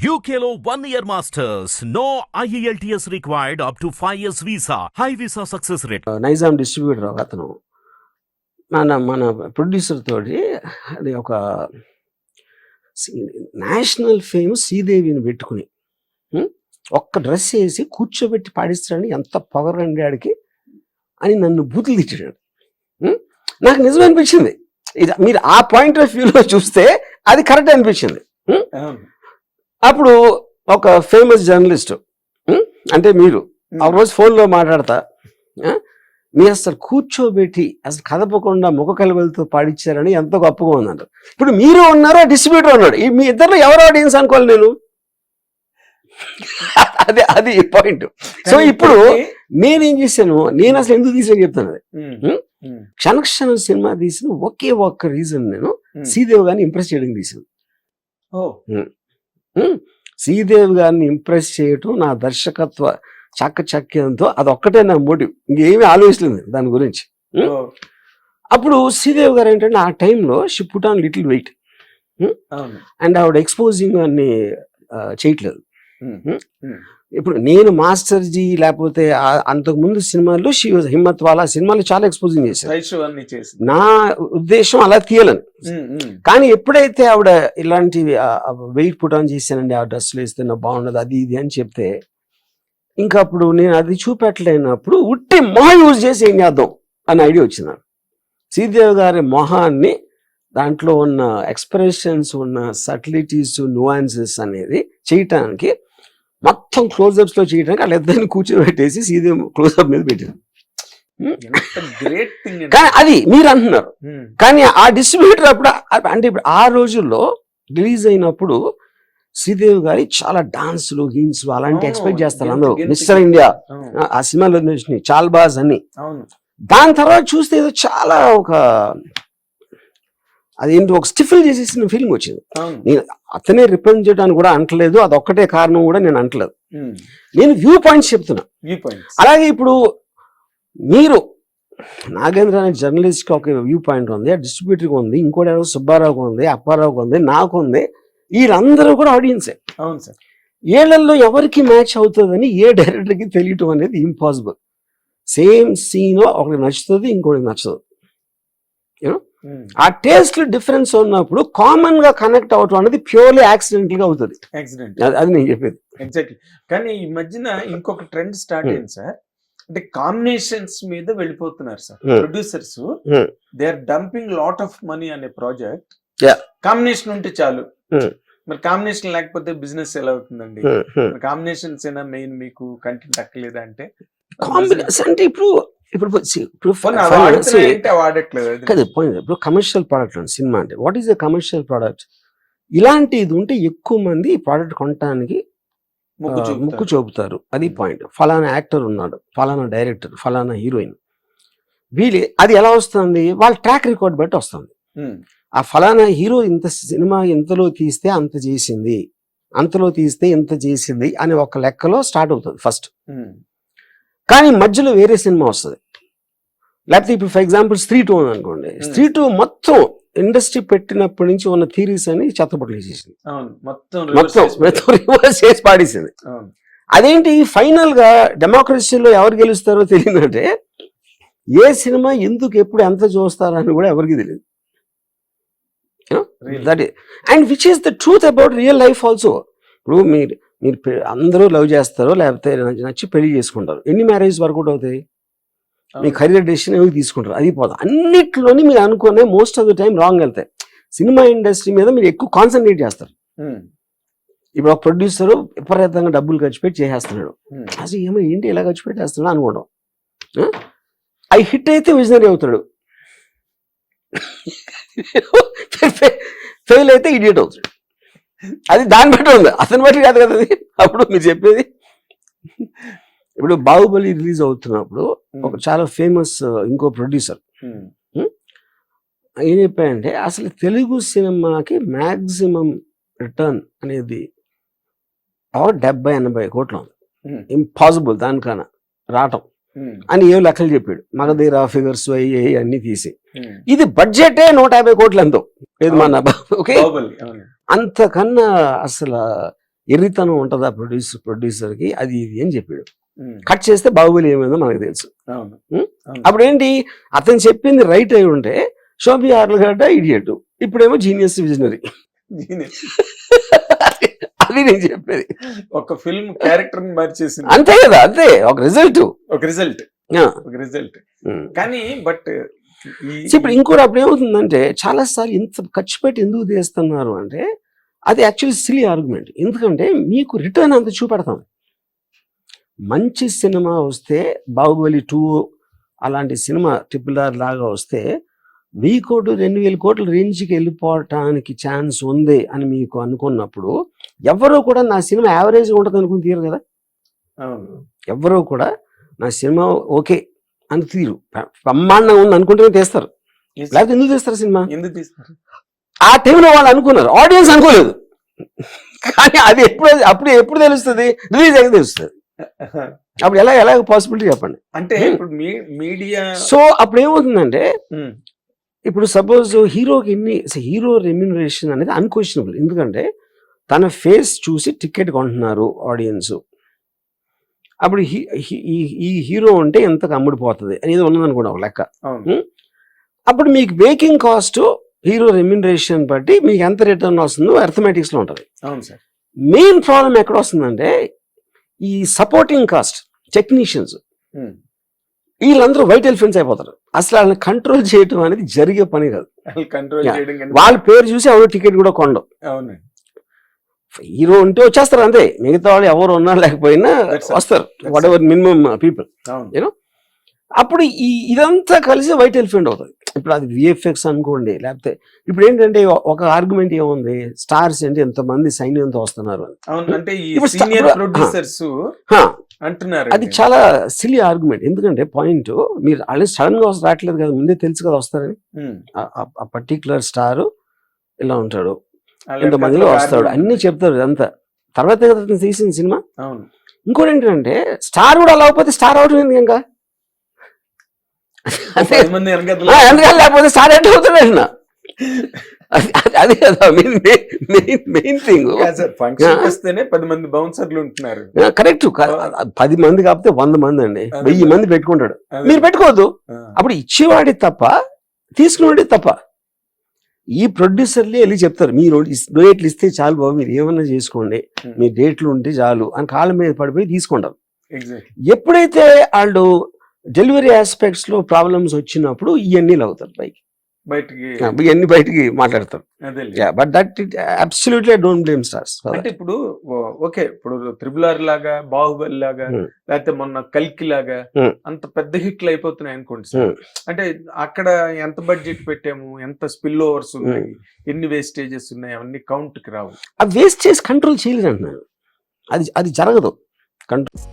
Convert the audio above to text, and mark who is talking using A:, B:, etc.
A: One year masters. No E IELTS required up to 5 years visa. High visa success rate.
B: Nizam distributor అతను మన మన producer తోటి అది ఒక నేషనల్ ఫేమ్ శ్రీదేవిని పెట్టుకుని? ఒక్క డ్రెస్ వేసి కూర్చోబెట్టి పాడిస్తాడని ఎంత పొగర్ అండి ఆడికి అని నన్ను బూతులు తిట్టాడు? నాకు నిజం అనిపించింది ఇది మీరు ఆ పాయింట్ ఆఫ్ వ్యూలో చూస్తే అది కరెక్ట్ అనిపించింది అప్పుడు ఒక ఫేమస్ జర్నలిస్ట్ అంటే మీరు ఆ రోజు ఫోన్లో మాట్లాడతా మీరు అసలు కూర్చోబెట్టి అసలు కదపకుండా ముఖ కలవలతో పాడిచ్చారని ఎంతో గొప్పగా ఉందంట. ఇప్పుడు మీరు ఉన్నారు డిస్ట్రిబ్యూటర్ ఉన్నాడు? మీ ఇద్దరు ఎవరు ఆడియన్స్ అనుకోవాలి నేను? అదే అది పాయింట్ సో ఇప్పుడు నేనేం చేశాను నేను అసలు ఎందుకు తీసాను చెప్తాను అది? క్షణక్షణం సినిమా తీసిన ఒకే ఒక్క రీజన్ నేను. శ్రీదేవి గారిని ఇంప్రెస్ చేయడానికి తీసాను శ్రీదేవి గారిని ఇంప్రెస్ చేయటం నా దర్శకత్వ చాకచక్యంతో అదొక్కటే నా మోటివ్. ఇంకేమీ ఆలోచించలేదు దాని గురించి. అప్పుడు శ్రీదేవి గారు ఏంటంటే ఆ టైంలో she put on little weight. And ఆవిడ ఎక్స్పోజింగ్ అన్ని చేయట్లేదు. ఇప్పుడు నేను మాస్టర్ జీ లేకపోతే అంతకు ముందు సినిమాల్లో షీ వాజ్ హిమ్మత్ వాలా సినిమాలు చాలా ఎక్స్పోజింగ్ చేశారు నా ఉద్దేశం అలా తీయాలని. కానీ ఎప్పుడైతే ఆవిడ ఇలాంటివి వెయిట్ పుట్ ఆన్ చేశానండి ఆ డ్రెస్సులు వేస్తే బాగుండదు అది ఇది అని చెప్తే ఇంకా అప్పుడు నేను అది చూపెట్టలేనప్పుడు ఉట్టి మొహ యూజ్ చేసి ఏం చేద్దాం అని ఐడియా వచ్చింది శ్రీదేవి గారి మొహాన్ని దాంట్లో ఉన్న ఎక్స్ప్రెషన్స్ ఉన్న సటిలిటీస్ నువాన్సెస్ అనేది చేయటానికి మొత్తం క్లోజప్స్లో చేయడానికి వాళ్ళిద్దరిని కూర్చోబెట్టేసి శ్రీదేవి క్లోజప్ మీద
C: థింగ్
B: కానీ అది మీరు అంటున్నారు. కానీ ఆ డిస్ట్రిబ్యూటర్ అప్పుడు అంటే ఇప్పుడు ఆ రోజుల్లో రిలీజ్ అయినప్పుడు శ్రీదేవి గారి చాలా డాన్స్లు గీన్స్లు అలాంటి ఎక్స్పెక్ట్ చేస్తారు అందరూ. మిస్టర్ ఇండియా ఆ- సినిమాలో వచ్చినాయి చాల్ బాజ్ అని. దాని తర్వాత చూస్తే ఏదో చాలా ఒక అదేంటి ఒక స్టిఫిల్ చేసేసిన ఫీలింగ్ వచ్చింది. నేను అతనే రిప్రజెంట్ చేయడానికి కూడా అంటలేదు అది ఒక్కటే కారణం కూడా నేను అంటలేదు. నేను వ్యూ పాయింట్స్ చెప్తున్నా.
C: View points.
B: అలాగే ఇప్పుడు మీరు నాగేంద్ర అనే జర్నలిస్ట్కి ఒక వ్యూ పాయింట్ ఉంది ఆ డిస్ట్రిబ్యూటర్కి ఉంది ఇంకోటి ఎవరో సుబ్బారావుకి ఉంది అప్పారావుకి ఉంది నాకు ఉంది వీళ్ళందరూ కూడా ఆడియన్సే.
C: అవును సార్.
B: ఏళ్ళలో ఎవరికి మ్యాచ్ అవుతుందని ఏ డైరెక్టర్కి తెలియటం అనేది ఇంపాసిబుల్. సేమ్ సీన్ ఒకటి నచ్చుతుంది ఇంకోటి నచ్చదు.
C: ఉమ్,
B: ఆ టేస్ట్ డిఫరెన్స్ ఉన్నప్పుడు కామన్గా కనెక్ట్ అవటం అనేది ప్యూర్లీ యాక్సిడెంటల్గా అవుతుంది అది- నేను చెప్పేది
C: ఎగ్జాక్ట్లీ కానీ ఈ మధ్యన ఇంకొక ట్రెండ్ స్టార్ట్
B: Hmm.
C: అయింది సార్ అంటే కాంబినేషన్స్ మీద వెళ్ళిపోతున్నారు sir
B: Hmm.
C: Producers
B: Hmm.
C: They are dumping lot of money అనే ప్రాజెక్ట్. కాంబినేషన్ ఉంటే చాలు
B: Hmm.
C: మరి కాంబినేషన్ లేకపోతే బిజినెస్ ఎలా అవుతుందండి. కాంబినేషన్స్ అయినా మెయిన్ మీకు కంటెంట్ అక్కలేదా అంటే
B: కాంబినేషన్ అంటే ఇప్పుడు ఇప్పుడు ఇప్పుడు. కాదు. ఇప్పుడు కమర్షియల్ ప్రోడక్ట్ సినిమా అంటే what is a commercial product ఇలాంటి ఇది ఉంటే ఎక్కువ మంది ఈ ప్రోడక్ట్ కొనడానికి
C: ముక్కు చూపుతారు.
B: అది పాయింట్ ఫలానా యాక్టర్ ఉన్నాడు ఫలానా డైరెక్టర్ ఫలానా హీరోయిన్ వీళ్ళు అది ఎలా వస్తుంది వాళ్ళ ట్రాక్ రికార్డ్ బట్టి వస్తుంది. ఆ ఫలానా హీరో ఇంత సినిమా ఇంతలో తీస్తే అంత చేసింది అంతలో తీస్తే ఇంత చేసింది అని ఒక లెక్కలో స్టార్ట్ అవుతుంది ఫస్ట్. కానీ మధ్యలో వేరే సినిమా వస్తుంది. లేకపోతే ఇప్పుడు ఫర్ ఎగ్జాంపుల్ స్త్రీ టూ ఉంది అనుకోండి.
C: Hmm.
B: స్త్రీ టూ మొత్తం ఇండస్ట్రీ పెట్టినప్పటి నుంచి ఉన్న థీరీస్ అని చెత్తపట్లు వేసేసింది.
C: మొత్తం
B: రివర్స్ చేసి పాడేసింది. అదేంటి? ఫైనల్గా డెమోక్రసీలో ఎవరు గెలుస్తారో తెలియదంటే ఏ సినిమా ఎందుకు ఎప్పుడు ఎంత చూస్తారో అని కూడా ఎవరికి తెలియదు. That and which is the truth about real life also ఇప్పుడు మీరు మీరు అందరూ లవ్ చేస్తారో లేకపోతే నచ్చి- పెళ్ళి చేసుకుంటారు. ఎన్ని మ్యారేజ్ వర్కౌట్ అవుతాయి? మీ. కెరీర్ డెసిషన్ ఏమి తీసుకుంటారు. అది పోదు? అన్నిట్లోని మీరు అనుకునే most of the time wrong వెళ్తాయి. సినిమా ఇండస్ట్రీ మీద మీరు ఎక్కువ కాన్సన్ట్రేట్ చేస్తారు. ఇప్పుడు ఒక ప్రొడ్యూసర్ విపరీతంగా డబ్బులు ఖర్చు పెట్టి చేసేస్తున్నాడు. అసలు ఏమో ఏంటి ఇలా ఖర్చు పెట్టేస్తున్నాడు అనుకోవడం. అవి హిట్ అయితే విజనరీ అవుతాడు. ఫెయిల్ అయితే ఇడియట్ అవుతాడు. అది దాన్ని బట్టి ఉంది. అతని బట్టి కాదు కదా అది. అప్పుడు మీరు చెప్పేది. ఇప్పుడు బాహుబలి రిలీజ్ అవుతున్నప్పుడు. ఒక చాలా ఫేమస్ ఇంకో ప్రొడ్యూసర్. ఏం చెప్పాయంటే అసలు తెలుగు సినిమాకి మ్యాక్సిమం రిటర్న్ అనేది డెబ్బై ఎనభై కోట్లు
C: Hmm.
B: ఇంపాసిబుల్ దానికన్నా రావటం. అని ఏం లెక్కలు చెప్పాడు. మగధీర ఫిగర్స్ అయ్యి అన్ని తీసి. ఇది బడ్జెటే నూట యాభై కోట్లు ఎంతో లేదు మన ఓకే? అంతకన్నా అసలు ఎర్రితనం ఉంటుందా ప్రొడ్యూసర్ ప్రొడ్యూసర్కి అది ఇది అని చెప్పాడు. కట్ చేస్తే బాహుబలి ఏమైందో మనకు తెలుసు. అప్పుడు ఏంటి అతను చెప్పింది రైట్ అయి ఉంటే షోబి ఆర్లగడ్డ ఇడియట్ ఇప్పుడేమో జీనియస్ విజనరీ. అది నేను చెప్పేది.
C: ఒక ఫిల్మ్ క్యారెక్టర్ని మార్చేసింది.
B: అంతే కదా అంతే. ఒక రిజల్ట్
C: ఒక రిజల్ట్ ఒక రిజల్ట్ కానీ బట్
B: ఇప్పుడు ఇంకోటి అప్పుడు ఏమవుతుందంటే చాలా సార్లు ఇంత ఖర్చు పెట్టి ఎందుకు తీస్తున్నారు అంటే అది యాక్చువల్లీ సిలీ ఆర్గ్యుమెంట్ ఎందుకంటే మీకు రిటర్న్ అంత చూపెడతాం. మంచి సినిమా వస్తే బాహుబలి టూ అలాంటి సినిమా ట్రిపుల్ ఆర్ లాగా వస్తే వెయ్యి కోట్లు రెండు వేల కోట్ల రేంజ్కి వెళ్ళిపోవటానికి ఛాన్స్ ఉంది అని మీకు అనుకున్నప్పుడు ఎవరో కూడా నా సినిమా యావరేజ్ ఉంటుంది అనుకుని తీరు కదా? ఎవరో కూడా నా సినిమా ఓకే అని తీరు. బ్రహ్మాండంగా ఉంది అనుకుంటేనే తీస్తారు. లేకపోతే ఎందుకు తీస్తారు సినిమా?
C: ఎందుకు తీస్తారు?
B: ఆ టైంలో వాళ్ళు అనుకున్నారు. ఆడియన్స్ అనుకోలేదు. కానీ అది ఎప్పుడు అప్పుడు ఎప్పుడు తెలుస్తుంది? రిలీజ్ అయితే తెలుస్తుంది. అప్పుడు ఎలా ఎలా పాసిబిలిటీ చెప్పండి.
C: అంటే
B: Hmm.
C: ఇప్పుడు మీడియా
B: సో అప్పుడు ఏమవుతుందంటే ఇప్పుడు సపోజ్ హీరోకి ఎన్ని హీరో రెమ్యునరేషన్ అనేది అన్క్వశ్చనబుల్ ఎందుకంటే తన ఫేస్ చూసి టికెట్ కొంటున్నారు ఆడియన్స్ అప్పుడు ఈ- ఈ హీరో ఉంటే ఎంతకు అమ్ముడిపోతుంది అనేది ఉన్నదనుకోండి ఒక లెక్క. అప్పుడు మీకు బేకింగ్ కాస్ట్ హీరో రెమ్యునరేషన్ బట్టి మీకు ఎంత రిటర్న్ వస్తుందో అర్థమెటిక్స్లో ఉంటుంది.
C: అవును సార్.
B: మెయిన్ ప్రాబ్లం ఎక్కడ వస్తుందంటే ఈ సపోర్టింగ్ కాస్ట్ టెక్నీషియన్స్. వీళ్ళందరూ వైట్ ఎలిఫెంట్స్ అయిపోతారు. అసలు వాళ్ళని కంట్రోల్ చేయడం అనేది జరిగే పని కాదు. వాళ్ళ పేరు చూసి ఎవరు టికెట్ కూడా కొండవు హీరో ఉంటే వచ్చేస్తారు అంతే. మిగతా వాళ్ళు ఎవరు ఉన్నా లేకపోయినా. వస్తారు. వాట్ ఎవర్ మినిమం పీపుల్
C: అవును.
B: అప్పుడు ఈ ఇదంతా కలిసి వైట్ ఎలిఫెంట్ అవుతుంది. ఇప్పుడు అది విఎఫ్ఎక్స్ అనుకోండి లేకపోతే ఇప్పుడు ఏంటంటే ఒక ఆర్గ్యుమెంట్ ఏముంది? స్టార్స్ అంటే ఎంతమంది సైన్యంతో వస్తున్నారు
C: అంటున్నారు
B: అది చాలా సిలీ ఆర్గ్యుమెంట్ ఎందుకంటే పాయింట్ మీరు ఆల్రెడీ సడన్గా రావట్లేదు కదా ముందే తెలుసు కదా వస్తారని. ఆ పర్టికులర్ స్టార్ ఇలా ఉంటాడు?
C: వెనకాల
B: వస్తాడు. అన్ని చెప్తారు అంతా తర్వాత తీసిన సినిమా. ఇంకోటి ఏంటంటే స్టార్ కూడా అలా అవ్వకపోతే స్టార్ అవటం ఎందుకు ఇంకా. అదే.
C: పది మంది వెనకాల
B: ఆ, ఎందుకని లేకపోతే స్టార్ ఎట్ అవుతాడు ఆయన అది- కదా మెయిన్ మెయిన్ థింగ్.
C: వస్తేనే పది మంది బౌన్సర్లు ఉంటున్నారు.
B: కరెక్ట్ పది మంది కాకపోతే వంద మంది అండి. వెయ్యి మంది పెట్టుకుంటాడు. మీరు పెట్టుకోవద్దు. అప్పుడు ఇచ్చేవాడి తప్ప తీసుకునేవాడి తప్ప. ఈ ప్రొడ్యూసర్లే వెళ్ళి చెప్తారు మీరు డేట్లు ఇస్తే చాలు బాబు మీరు ఏమన్నా చేసుకోండి
C: Hmm.
B: మీ డేట్లు ఉంటే చాలు అని కాళ్ళ మీద పడిపోయి తీసుకుంటారు
C: Exactly.
B: ఎప్పుడైతే వాళ్ళు డెలివరీ ఆస్పెక్ట్స్లో ప్రాబ్లమ్స్ వచ్చినప్పుడు ఇవన్నీ అవుతారు పైకి
C: బయటికి
B: ఇవన్నీ బయటికి మాట్లాడతారు. But that it absolutely don't blame stars
C: అంటే ఇప్పుడు ఓకే ఇప్పుడు త్రిబుల్ ఆర్ లాగా బాహుబలి లాగా
B: Hmm.
C: లేకపోతే మొన్న కల్కి లాగా
B: Hmm.
C: అంత పెద్ద హిట్లు అయిపోతున్నాయి అనుకోండి సార్. అంటే అక్కడ ఎంత బడ్జెట్ పెట్టాము ఎంత స్పిల్ ఓవర్స్ ఉన్నాయి ఎన్ని వేస్టేజెస్ ఉన్నాయి అవన్నీ కౌంట్కి రావు.
B: ఆ వేస్ట్ చేసి కంట్రోల్ చేయలేదు అంటున్నాను అది అది జరగదు. కంట్రోల్